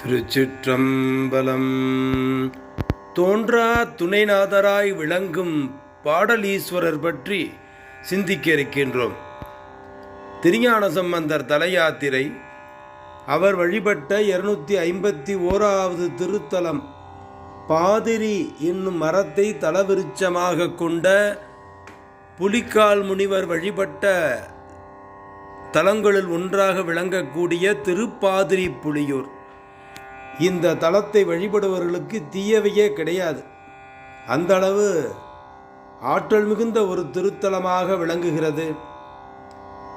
திருச்சிற்றம்பலம். தோன்றா துணைநாதராய் விளங்கும் பாடலீஸ்வரர் பற்றி சிந்திக்க இருக்கின்றோம் திருஞான சம்பந்தர் தலையாத்திரை அவர் வழிபட்ட இருநூத்தி ஐம்பத்தி ஓராவது திருத்தலம் பாதிரி என்னும் மரத்தை தலவிருச்சமாக கொண்ட புலிக்கால் முனிவர் வழிபட்ட தலங்களில் ஒன்றாக விளங்கக்கூடிய திருப்பாதிரி புலியூர். இந்த தலத்தை வழிபடுபவர்களுக்கு தீயவையே கிடையாது. அந்த அளவு ஆற்றல் மிகுந்த ஒரு திருத்தலமாக விளங்குகிறது.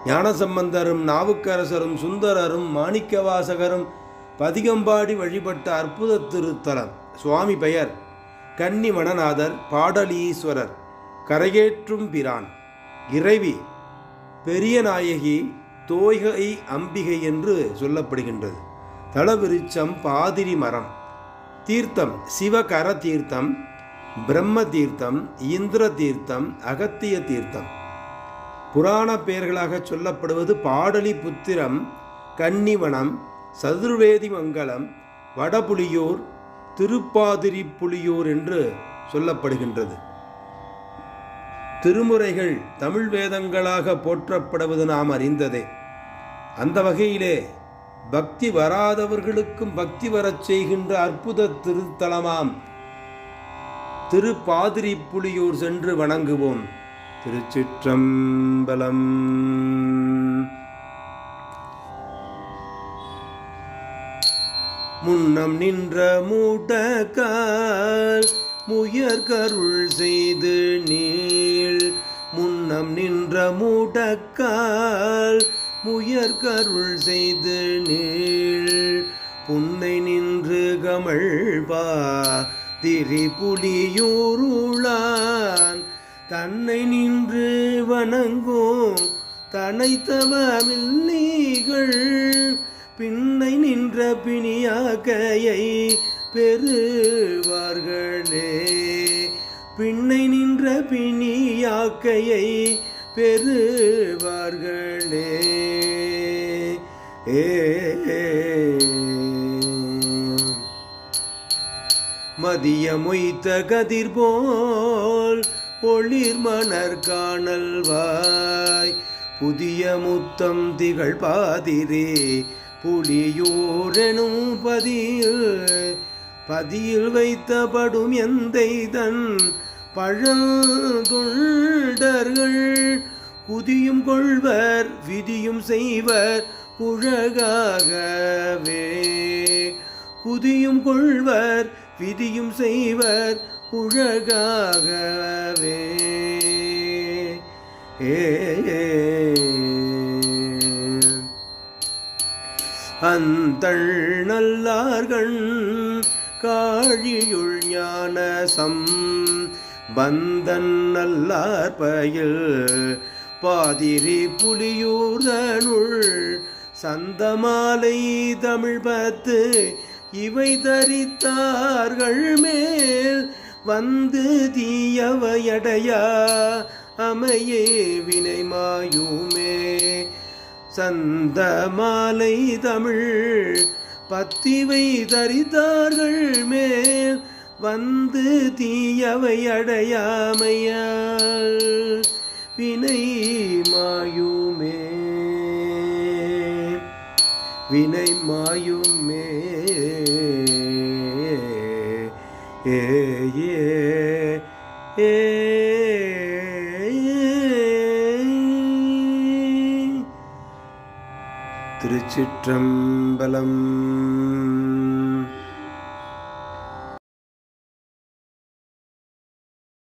ஞானசம்பந்தரும் நாவுக்கரசரும் சுந்தரரும் மாணிக்கவாசகரும் பதிகம்பாடி வழிபட்ட அற்புத திருத்தலம். சுவாமி பெயர் கன்னிமணநாதர் பாடலீஸ்வரர். கரையேற்றும் பிரான். இறைவி பெரிய நாயகி தோய்கை அம்பிகை என்று சொல்லப்படுகின்றது. தளவிருச்சம் பாதிரி மரம். தீர்த்தம் சிவகர தீர்த்தம் பிரம்ம தீர்த்தம் இந்திர தீர்த்தம் அகத்திய தீர்த்தம். புராண பெயர்களாக சொல்லப்படுவது பாடலி புத்திரம் கன்னிவனம் சதுர்வேதி மங்கலம் வடபுலியூர் திருப்பாதிரி புலியூர் என்று சொல்லப்படுகின்றது. திருமுறைகள் தமிழ் வேதங்களாக போற்றப்படுவது நாம் அறிந்ததே. அந்த வகையிலே பக்தி வராதவர்களுக்கும் பக்தி வரச் செய்கின்ற அற்புத திருத்தலமாம். திருப்பாதிரி புலியூர் சென்று வணங்குவோம். திருச்சிற்றம்பலம். முன்னம் நின்ற மூட்டக்கால் முயற்கருள் செய்து நீள். முன்னம் நின்ற மூட்டக்கால் முயற்கருள் செய்து நீள். புன்னை நின்று கமழ்பா திரிபுலியூருளான். தன்னை நின்று வணங்கும் தனைத்தவமில்லீகள். பின்னை நின்ற பிணியாக்கையை பெறுவார்களே. பின்னை நின்ற பிணியாக்கையை பெறுவார்களே. ஏ மதிய மொய்த்த கதிர் போல் ஒளிர் மணர் காணல்வாய் புதிய முத்தம் திகழ் பாதிரே புலியூரெனும் பதியில் பதியில் வைத்தபடும் எந்தை தன் பழந்தொண்டர்கள். குதியும் கொள்வர் விதியும் செய்வர் புழகாகவே புதியும் கொள்வர் விதியும் செய்வர் புழகாகவே ஏ அந்தள் நல்லார்கள் காழியுள் ஞானசம். பந்தன் நல்லார் பயில் பாதிரி புலியூர்தனுள் சந்தமாலை தமிழ் பத்து இவை தரித்தார்கள் மேல் வந்து தீயவையடையா அமையே வினை மாயுமே. சந்த மாலை தமிழ் பத்திவை தரித்தார்கள் மேல் வந்து தீயவை அடையாமையால் வினை மாயுமே. வினை மாயுமே. ஏ ஏ திருச்சிற்றம்பலம்.